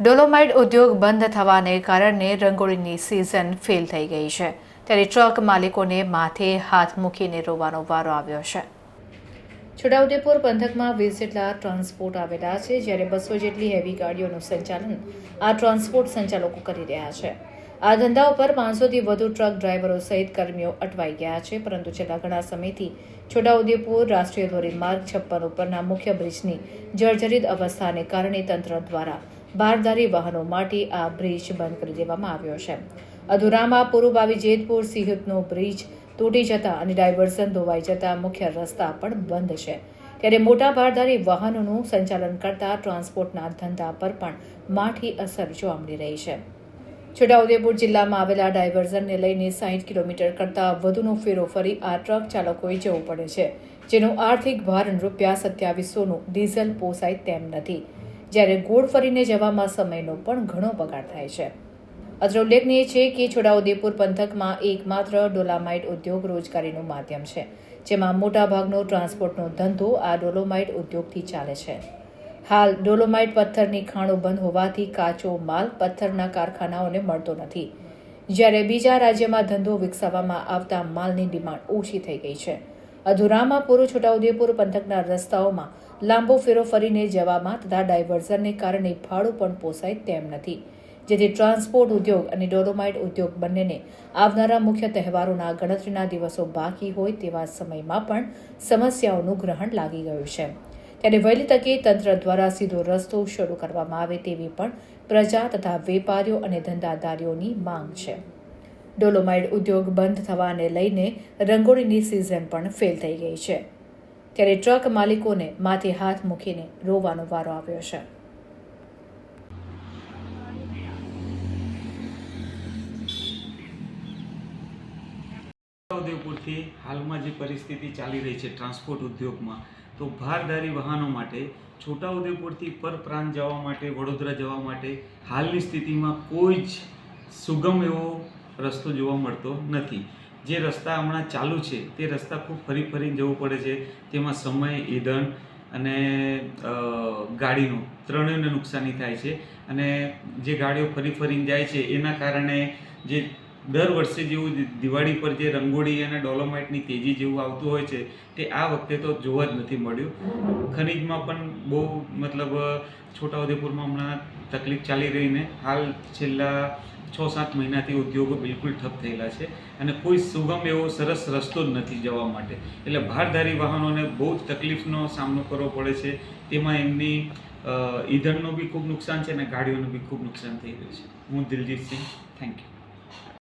Dolomite ઉદ્યોગ બંધ થવાને કારણે રંગોળીની સિઝન ફેલ થઈ ગઈ છે. ત્યારે ટ્રક માલિકોને માથે હાથ મૂકીને રોવાનો વારો આવ્યો છે. છોટાઉદેપુર પંથકમાં વીસ જેટલા ટ્રાન્સપોર્ટ આવેલા છે, જ્યારે બસો જેટલી હેવી ગાડીઓનું સંચાલન આ ટ્રાન્સપોર્ટ સંચાલકો કરી રહ્યા છે. આ ધંધા ઉપર પાંચસોથી વધુ ટ્રક ડ્રાઈવરો સહિત કર્મીઓ અટવાઈ ગયા છે, પરંતુ છેલ્લા ઘણા સમયથી છોટાઉદેપુર રાષ્ટ્રીય ધોરીમાર્ગ છપ્પન ઉપરના મુખ્ય બ્રિજની જર્જરિત અવસ્થાને કારણે તંત્ર દ્વારા ભારદારી વાહનો માટે આ બ્રિજ બંધ કરી દેવામાં આવ્યો છે. અધુરામાં પૂર્વભાવી જેતપુર સિંહતનો બ્રિજ તૂટી જતા અને ડાયવર્ઝન ધોવાઈ જતા મુખ્ય રસ્તા પણ બંધ છે. ત્યારે મોટા ભારધારી વાહનોનું સંચાલન કરતા ટ્રાન્સપોર્ટના ધંધા પર પણ માઠી અસર જોવા મળી રહી છે. છોટાઉદેપુર જિલ્લામાં આવેલા ડાયવર્ઝનને લઈને સાહીઠ કિલોમીટર કરતાં વધુનો ફેરો ફરી આ ટ્રક ચાલકોએ જવું પડે છે, જેનું આર્થિક ભારણ રૂપિયા સત્યાવીસોનું ડીઝલ પોસાય તેમ નથી. જ્યારે ગોળ ફરીને જવામાં સમયનો પણ ઘણો બગાડ થાય છે. અત્રે ઉલ્લેખનીય છે કે છોટાઉદેપુર પંથકમાં એકમાત્ર ડોલામાઇટ ઉદ્યોગ રોજગારીનું માધ્યમ છે, જેમાં મોટાભાગનો ટ્રાન્સપોર્ટનો ધંધો આ ડોલોમાઇટ ઉદ્યોગથી ચાલે છે. હાલ ડોલોમાઇટ પથ્થરની ખાણો બંધ હોવાથી કાચો માલ પથ્થરના કારખાનાઓને મળતો નથી. જ્યારે બીજા રાજ્યમાં ધંધો વિકસાવવામાં આવતા માલની ડિમાન્ડ ઓછી થઈ ગઈ છે. અધુરામાં પૂરું છોટાઉદેપુર પંથકના રસ્તાઓમાં લાંબો ફેરો ફરીને જવામાં તથા ડાયવર્ઝનને કારણે ભાડું પણ પોસાય તેમ નથી. જેથી ટ્રાન્સપોર્ટ ઉદ્યોગ અને ડોલોમાઇટ ઉદ્યોગ બંનેને આવનારા મુખ્ય તહેવારોના ગણતરીના દિવસો બાકી હોય તેવા સમયમાં પણ સમસ્યાઓનું ગ્રહણ લાગી ગયું છે. ત્યારે વહેલી તકે તંત્ર દ્વારા સીધો રસ્તો શરૂ કરવામાં આવે તેવી પણ પ્રજા તથા વેપારીઓ અને ધંધાદારીઓની માંગ છે. ડોલોમાઇટ ઉદ્યોગ બંધ થવાને લઈને રંગોળીની સિઝન પણ ફેલ થઈ ગઈ છે. ત્યારે ટ્રક માલિકોને માથે હાથ મૂકીને રોવાનો વારો આવ્યો છે. ઉદયપુરથી હાલમાં જે પરિસ્થિતિ ચાલી રહી છે ટ્રાન્સપોર્ટ ઉદ્યોગમાં, તો ભારદારી વાહનો માટે, છોટાઉદેપુરથી પરપ્રાંત જવા માટે, વડોદરા જવા માટે હાલની સ્થિતિમાં કોઈ જ સુગમ એવો રસ્તો જોવા મળતો નથી. જે રસ્તા હમણાં ચાલુ છે, તે રસ્તા ખૂબ ફરી ફરીને જવું પડે છે. તેમાં સમય, ઈંધણ અને ગાડીનું, ત્રણેયને નુકસાની થાય છે. અને જે ગાડીઓ ફરી ફરીને જાય છે, એના કારણે જે દર વર્ષે જેવું દિવાળી પર જે રંગોળી અને ડોલોમાઇટની તેજી જેવું આવતું હોય છે, તે આ વખતે તો જોવા જ નથી મળ્યું. ખનીજમાં પણ બહુ મતલબ છોટાઉદેપુરમાં હમણાં તકલીફ ચાલી રહીને હાલ છેલ્લા છ સાત મહિનાથી ઉદ્યોગો બિલકુલ ઠપ થયેલા છે અને કોઈ સુગમ એવો સરસ રસ્તો જ નથી જવા માટે. એટલે ભારધારી વાહનોને બહુ જ તકલીફનો સામનો કરવો પડે છે. તેમાં એમની ઈંધણનું બી ખૂબ નુકસાન છે અને ગાડીઓનું બી ખૂબ નુકસાન થઈ રહ્યું છે. હું દિલજીત સિંહ. Thank you